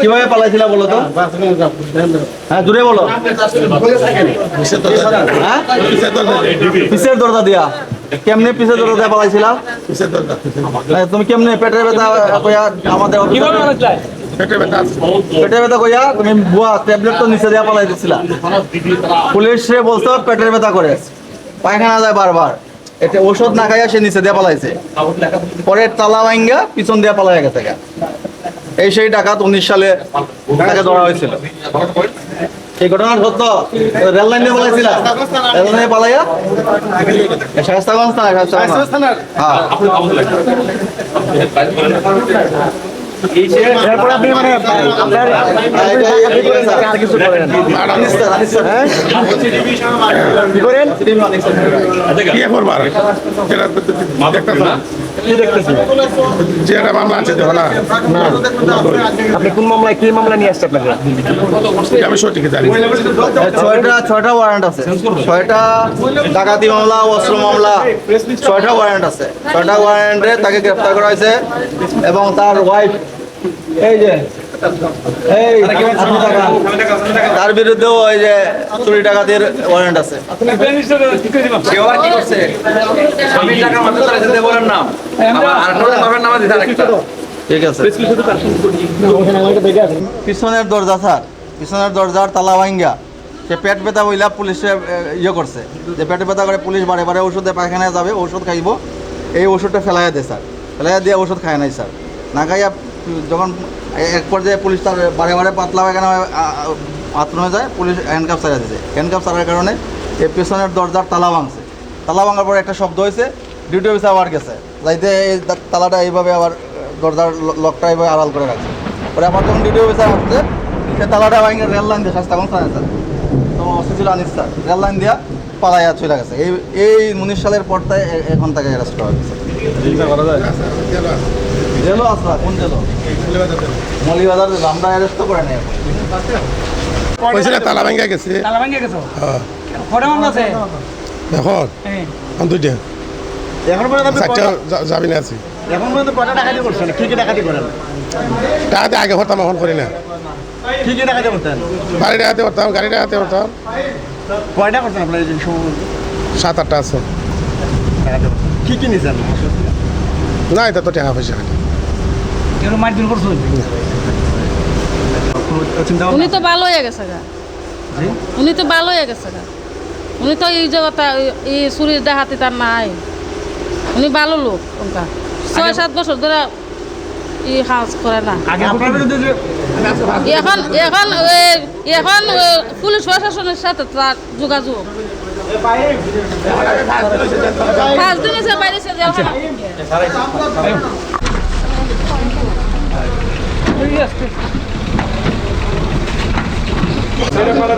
কীভাবে পালাইছিলা বলো তো? হ্যাঁ দূরে বলো। হ্যাঁ? পিসের দরজা দিয়া। কেমনে পিসের দরজা দিয়া পালাইছিলা? হ্যাঁ, তুমি কেমনে পেটের ব্যথা কইয়া আমাদের পেটের ব্যথা কইয়া তুমি বুয়া ট্যাবলেট তো নিচে দিয়া পালাই দিছিলা পুলিশে বলতো পেটের ব্যথা করে। পায়খানা যায় বারবার। এটা ওষুধ না খাইয়া সে নিচে দিয়া পালাইছে। পরে তালা ভাঙ্গা পিছন দিয়া পালাই গেছে। এই সেই ডাকাত উনিশ সালে তাকে ধরা হয়েছিল। এই ঘটনা সত্য? রেল লাইনে পালাইছিল? রেল লাইনে পালাইয়া? শায়স্তাগঞ্জ থানা শায়স্তাগঞ্জ থানা হ্যাঁ। এরপর আপনি মানে আপনার কিছু করেন? কি করেন কি করবার যেটা দেখতেছো যেটা মামলা আছে দেখো না? আপনি কোন মামলায় কি মামলা নিয়ে আসছে আপনাকে? আমি সঠিক জানি ছয়টা ছয়টা ওয়ারেন্ট আছে। ছয়টা ডাকাতি মামলা অস্ত্র মামলা ছয়টা ওয়ারেন্ট আছে। ছয়টা ওয়ারেন্টে তাকে গ্রেফতার করা হয়েছে এবং তার ওয়াইফ এই যে এই তার বিরুদ্ধেও ওই যে চুরি ডাকাতির ওয়ারেন্ট আছে। ঠিক পিছনের দরজা স্যার। পিছনের দরজার তালা ভাঙ্গা। সে পেট ব্যথা বইলা পুলিশে ইয়ে করছে। যে পেট ব্যথা করে পুলিশ বারে বারে ওষুধে পায়খানায় যাবে ওষুধ খাইব। এই ওষুধটা ফেলাইয়া দেয় স্যার। ফেলাইয়া দিয়ে ওষুধ খায় নাই স্যার। না খাইয়া যখন এক পর্যায়ে পুলিশ তার বারে বারে পাতলা পায়খানা আত্ম যায়, পুলিশ হ্যান্ডকাপ ছাড়া দিয়েছে। হ্যান্ডকাপ ছাড়ার কারণে এই পেছনের দরজার তালা ভাঙছে। তালা ভাঙার পরে একটা শব্দ হয়েছে ডিউটি অফিসে আবার গেছে। যাইতে এই তালাটা এইভাবে আবার দরজার লকটা এইভাবে আড়াল করে রাখছে। পরে আমার যখন ডিউটি অফিসে আসছে, সে তালাটা ভাঙে রেল লাইন দিয়ে স্বাস্থ্য স্যার অস্তি ছিল আনিস স্যার। রেল লাইন দিয়া পালাইয়া চলে গেছে। এই এই উনিশ সালের পরটায় এ- এখন তাকে অ্যারেস্ট করা হয়েছে। জেলও আসলা কোন জেলো মলিবাজার জেল আমরা অ্যারেস্ট তো করে নাই এখন। কইছিল তালা ভাঙ্গা গেছে? তালা ভাঙে গেছো হ্যাঁ। কটা মামলা আছে? এখন হ্যাঁ। দুইটা। এখন পর্যন্ত চারটা যাবি না আছি। এখন পর্যন্ত কটা ডাকাতি করছেন? কি কি ডাকাতি করেন? টাকাতে আগে হতাম এখন করি না। কি কি ডাকাতি করতেন? বাড়ি টাকাতে হতাম গাড়ি টাকাতে হতাম কয়টা করছেন আপনার এই সাত আটটা আছে। কি কি নিছেন? না এটা তো টাকা পয়সা কেউ মারধর করছ? চিন্তা উনি তো ভালো হয়ে গেছে গা। উনি তো ভালো হয়ে গেছে গা। উনি তো এই জগতে এই চুরির দেখাতে তার নাই। উনি ভালো লোক ওনকা। ছয় সাত বছর ধরে ই কাজ করে না। এখন এখন এখন পুলিশ প্রশাসনের সাথে তার যোগাযোগ। পাঁচ দিন বাইরে জেলখানা